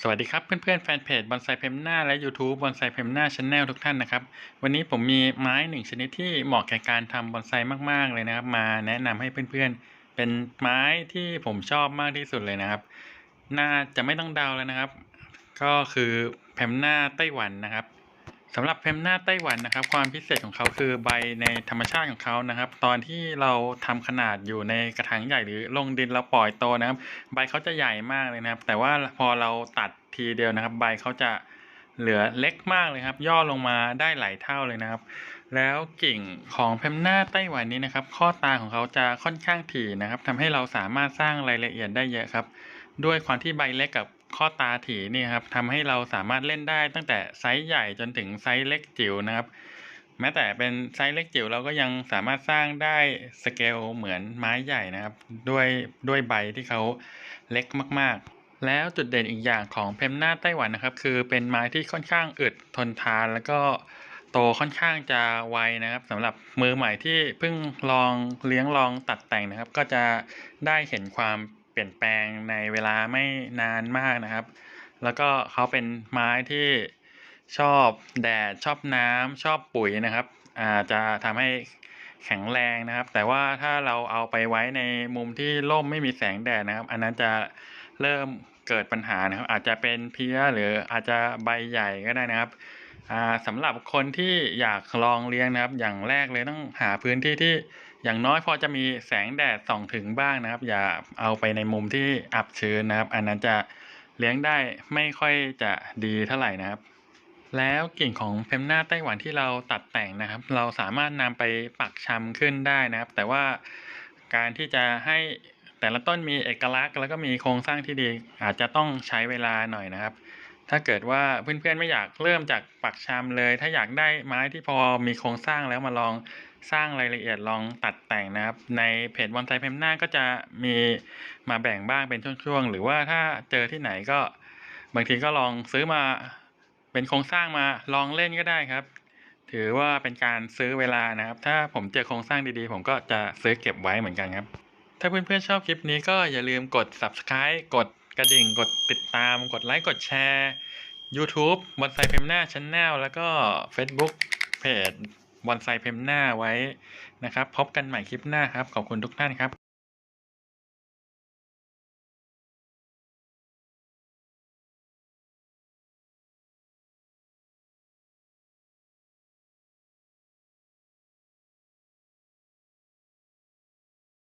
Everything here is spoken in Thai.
สวัสดีครับเพื่อนๆแฟนเพจบอนไซเพมหน้าและ YouTube บอนไซเพมหน้าช n แนลทุกท่านนะครับ วันนี้ผมมีไม้หนึ่งชนิดที่เหมาะแก่การทำบอนไซมากๆเลยนะครับ มาแนะนำให้เพื่อนๆ เป็นไม้ที่ผมชอบมากที่สุดเลยนะครับ น่าจะไม่ต้องเดาแล้วนะครับ ก็คือเพมหน้าไต้หวันนะครับ สำหรับเพมหน้าไต้หวันนะครับ ความพิเศษของเขาคือใบในธรรมชาติของเขานะครับ ตอนที่เราทำขนาดอยู่ในกระถางใหญ่หรือลงดินเราปล่อยโตนะครับ ใบเขาจะใหญ่มากเลยนะครับ แต่ว่าพอเราตัดทีเดียวนะครับ ใบเขาจะเหลือเล็กมากเลยครับ ย่อลงมาได้หลายเท่าเลยนะครับ แล้วกิ่งของเพมหน้าไต้หวันนี้นะครับ ข้อตาของเขาจะค่อนข้างถี่นะครับทำให้เราสามารถสร้างรายละเอียดได้เยอะครับ ด้วยความที่ใบเล็กกับ ข้อตาถี่นี่ครับทำให้เราสามารถเล่นได้ตั้งแต่ไซส์ใหญ่จนถึงไซส์เล็กจิ๋วนะครับ แม้แต่เป็นไซส์เล็กจิ๋วเราก็ยังสามารถสร้างได้สเกลเหมือนไม้ใหญ่นะครับ ด้วยด้วยใบที่เขาเล็กมากๆ แล้วจุดเด่นอีกอย่างของเพมหน้าไต้หวันนะครับ คือเป็นไม้ที่ค่อนข้างอึดทนทานแล้วก็โตค่อนข้างจะไวนะครับสำหรับมือใหม่ที่เพิ่งลองเลี้ยงลองตัดแต่งนะครับ ก็จะได้เห็นความ เปลี่ยนแปลงในเวลาไม่นานมากนะครับ แล้วก็เขาเป็นไม้ที่ชอบแดดชอบน้ำชอบปุ๋ยนะครับอาจะทำให้แข็งแรงนะครับ แต่ว่าถ้าเราเอาไปไว้ในมุมที่ร่มไม่มีแสงแดดนะครับ อันนั้นจะเริ่มเกิดปัญหานะครับ อาจจะเป็นเพี้ยหรืออาจจะใบใหญ่ก็ได้นะครับอ่าสำหรับคนที่อยากลองเลี้ยงนะครับ อย่างแรกเลยต้องหาพื้นที่ที่ อย่างน้อยพอจะมีแสงแดดส่องถึงบ้างนะครับ อย่าเอาไปในมุมที่อับชื้นนะครับ อันนั้นจะเลี้ยงได้ไม่ค่อยจะดีเท่าไหร่นะครับ แล้วกิ่งของเพมหน้าไต้หวันที่เราตัดแต่งนะครับ เราสามารถนำไปปักชำขึ้นได้นะครับ แต่ว่าการที่จะให้แต่ละต้นมีเอกลักษณ์ แล้วก็มีโครงสร้างที่ดีอาจจะต้องใช้เวลาหน่อยนะครับ ถ้าเกิดว่าเพื่อนๆไม่อยากเริ่มจากปักชำเลย ถ้าอยากได้ไม้ที่พอมีโครงสร้างแล้วมาลอง สร้างรายละเอียดลองตัดแต่งนะครับ ในเพจบอนไซเพมหน้าก็จะมีมาแบ่งบ้างเป็นช่วงๆ หรือว่าถ้าเจอที่ไหนก็บางทีก็ลองซื้อมาเป็นโครงสร้างมาลองเล่นก็ได้ครับ ถือว่าเป็นการซื้อเวลานะครับ ถ้าผมเจอโครงสร้างดีๆ ผมก็จะซื้อเก็บไว้เหมือนกันครับ ถ้าเพื่อนๆชอบคลิปนี้ก็อย่าลืมกด subscribe กดกระดิ่ง กดติดตาม กดไลค์ กดแชร์ YouTube บอนไซเพมหน้าช n แนลแล้วก็ Facebook เพจ บอนไซเพมหน้าไว้นะครับ พบกันใหม่คลิปหน้าครับ ขอบคุณทุกท่านครับ